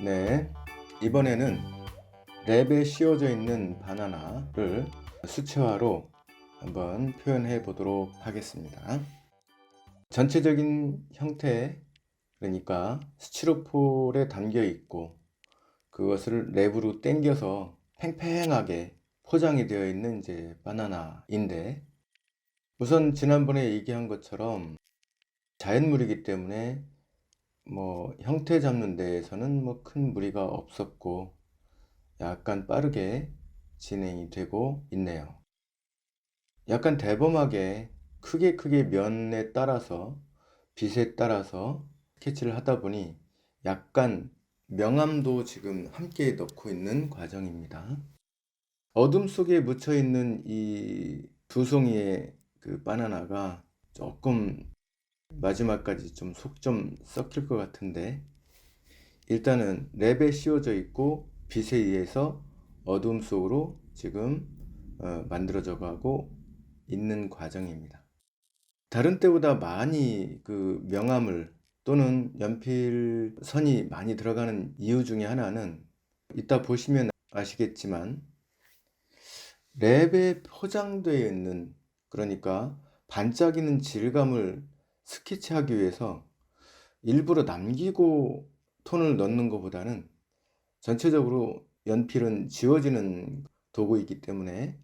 네, 이번에는 랩에 씌워져 있는 바나나를 수채화로 한번 표현해 보도록 하겠습니다. 전체적인 형태, 그러니까 스티로폴에 담겨 있고 그것을 랩으로 당겨서 팽팽하게 포장이 되어 있는 이제 바나나인데 우선 지난번에 얘기한 것처럼 자연물이기 때문에 뭐 형태 잡는 데에서는 뭐 큰 무리가 없었고 약간 빠르게 진행이 되고 있네요. 약간 대범하게 크게 크게 면에 따라서 빛에 따라서 스케치를 하다 보니 약간 명암도 지금 함께 넣고 있는 과정입니다. 어둠 속에 묻혀 있는 이 두 송이의 그 바나나가 조금 마지막까지 좀속좀 썩힐 것 같은데 일단은 랩에 씌워져 있고 빛에 의해서 어둠 속으로 지금 어, 만들어져 가고 있는 과정입니다. 다른 때보다 많이 그 명암을 또는 연필 선이 많이 들어가는 이유 중에 하나는 이따 보시면 아시겠지만 랩에 포장되어 있는 그러니까 반짝이는 질감을 스케치하기 위해서 일부러 남기고 톤을 넣는 것보다는 전체적으로 연필은 지워지는 도구이기 때문에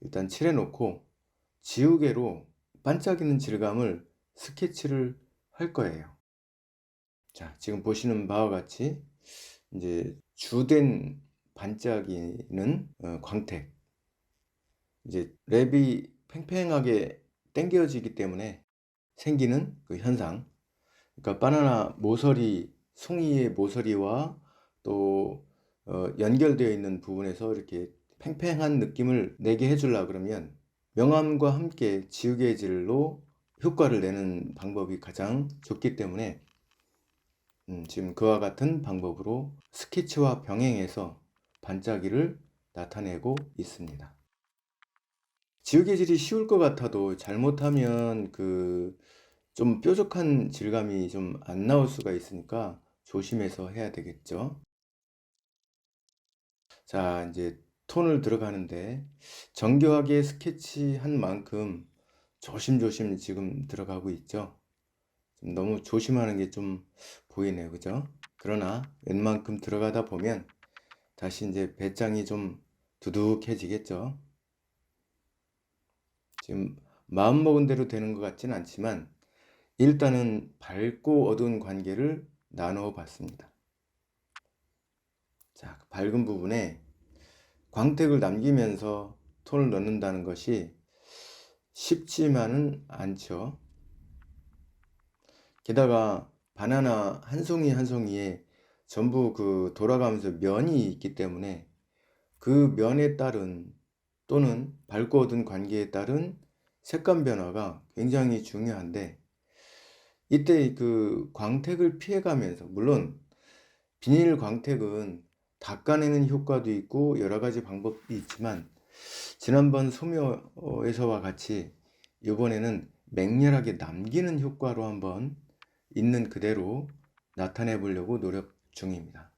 일단 칠해 놓고 지우개로 반짝이는 질감을 스케치를 할 거예요. 자, 지금 보시는 바와 같이 이제 주된 반짝이는 어, 광택. 이제 랩이 팽팽하게 당겨지기 때문에 생기는 그 현상. 그러니까 바나나 모서리, 송이의 모서리와 또 어, 연결되어 있는 부분에서 이렇게 팽팽한 느낌을 내게 해주려 그러면 명암과 함께 지우개 질로 효과를 내는 방법이 가장 좋기 때문에 음, 지금 그와 같은 방법으로 스케치와 병행해서 반짝이를 나타내고 있습니다. 지우개질이 쉬울 것 같아도 잘못하면 그 좀 뾰족한 질감이 좀 안 나올 수가 있으니까 조심해서 해야 되겠죠. 자, 이제 톤을 들어가는데 정교하게 스케치한 만큼 조심조심 지금 들어가고 있죠. 좀 너무 조심하는 게 좀 보이네요. 그죠? 그러나 웬만큼 들어가다 보면 다시 이제 배짱이 좀 두둑해지겠죠. 지금 마음먹은 대로 되는 것 같지는 않지만 일단은 밝고 어두운 관계를 나누어 봤습니다. 자, 그 밝은 부분에 광택을 남기면서 톤을 넣는다는 것이 쉽지만은 않죠. 게다가 바나나 한 송이 한 송이에 전부 그 돌아가면서 면이 있기 때문에 그 면에 따른 또는 밝고 어두운 관계에 따른 색감 변화가 굉장히 중요한데 이때 그 광택을 피해가면서 물론 비닐 광택은 닦아내는 효과도 있고 여러 가지 방법이 있지만 지난번 소묘에서와 같이 이번에는 맹렬하게 남기는 효과로 한번 있는 그대로 나타내 보려고 노력 중입니다.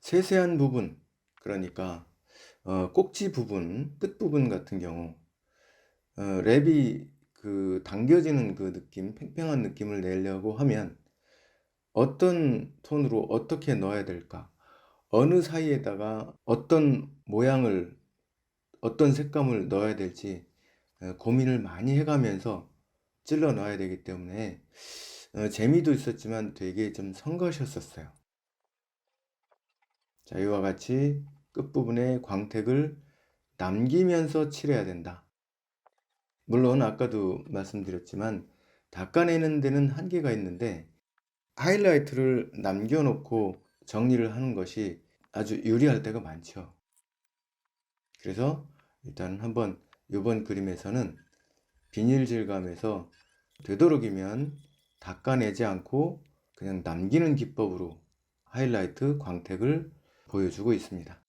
세세한 부분, 그러니까 어, 꼭지 부분, 끝 부분 같은 경우 어, 랩이 그 당겨지는 그 느낌, 팽팽한 느낌을 내려고 하면 어떤 톤으로 어떻게 넣어야 될까? 어느 사이에다가 어떤 모양을, 어떤 색감을 넣어야 될지 어, 고민을 많이 해가면서 찔러 넣어야 되기 때문에 어, 재미도 있었지만 되게 좀 성가셨었어요. 자, 이와 같이 끝부분에 광택을 남기면서 칠해야 된다. 물론 아까도 말씀드렸지만 닦아내는 데는 한계가 있는데 하이라이트를 남겨놓고 정리를 하는 것이 아주 유리할 때가 많죠. 그래서 일단 한번 이번 그림에서는 비닐 질감에서 되도록이면 닦아내지 않고 그냥 남기는 기법으로 하이라이트 광택을 보여주고 있습니다.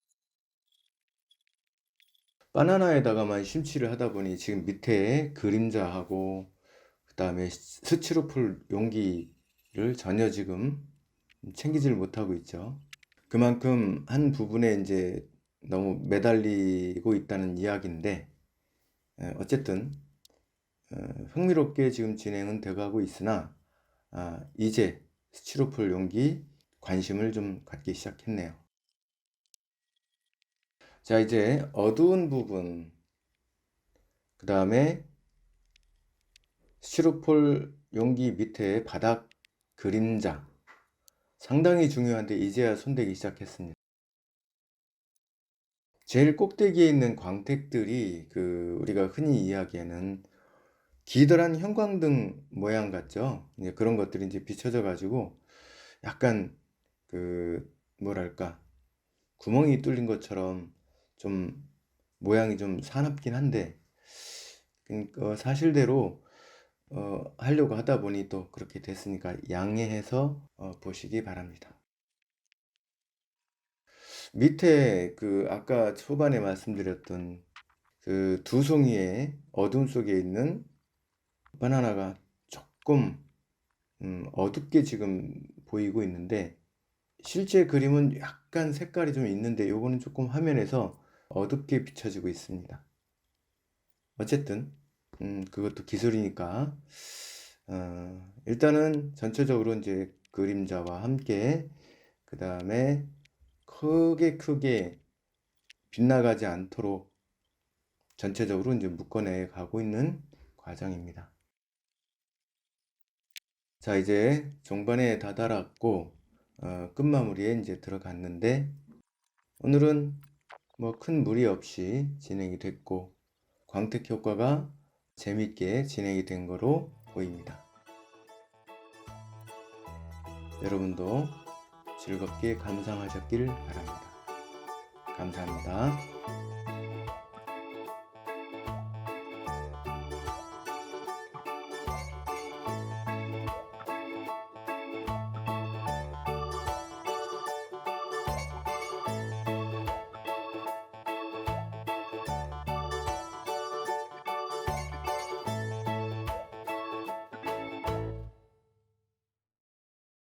바나나에다가만 심취를 하다 보니 지금 밑에 그림자하고 그 다음에 스티로폴 용기를 전혀 지금 챙기지를 못하고 있죠. 그만큼 한 부분에 이제 너무 매달리고 있다는 이야기인데 에, 어쨌든 어, 흥미롭게 지금 진행은 돼가고 있으나 아, 이제 스티로폴 용기 관심을 좀 갖기 시작했네요. 자, 이제 어두운 부분, 그 다음에 스티로폴 용기 밑에 바닥 그림자 상당히 중요한데 이제야 손대기 시작했습니다. 제일 꼭대기에 있는 광택들이 그 우리가 흔히 이야기하는 기더란 형광등 모양 같죠? 이제 그런 것들이 이제 비춰져 가지고 약간 그 뭐랄까 구멍이 뚫린 것처럼 좀 모양이 좀 사납긴 한데 그러니까 사실대로 어, 하려고 하다 보니 또 그렇게 됐으니까 양해해서 어, 보시기 바랍니다. 밑에 그 아까 초반에 말씀드렸던 그 두 송이의 어둠 속에 있는 바나나가 조금 음, 어둡게 지금 보이고 있는데 실제 그림은 약간 색깔이 좀 있는데 요거는 조금 화면에서 어둡게 비춰지고 있습니다. 어쨌든 음, 그것도 기술이니까 어, 일단은 전체적으로 이제 그림자와 함께 그 다음에 크게 크게 빗나가지 않도록 전체적으로 이제 묶어내 가고 있는 과정입니다. 자, 이제 종반에 다다랐고 어, 끝마무리에 이제 들어갔는데 오늘은 뭐 큰 무리 없이 진행이 됐고 광택 효과가 재밌게 진행이 된 거로 보입니다. 여러분도 즐겁게 감상하셨길 바랍니다. 감사합니다.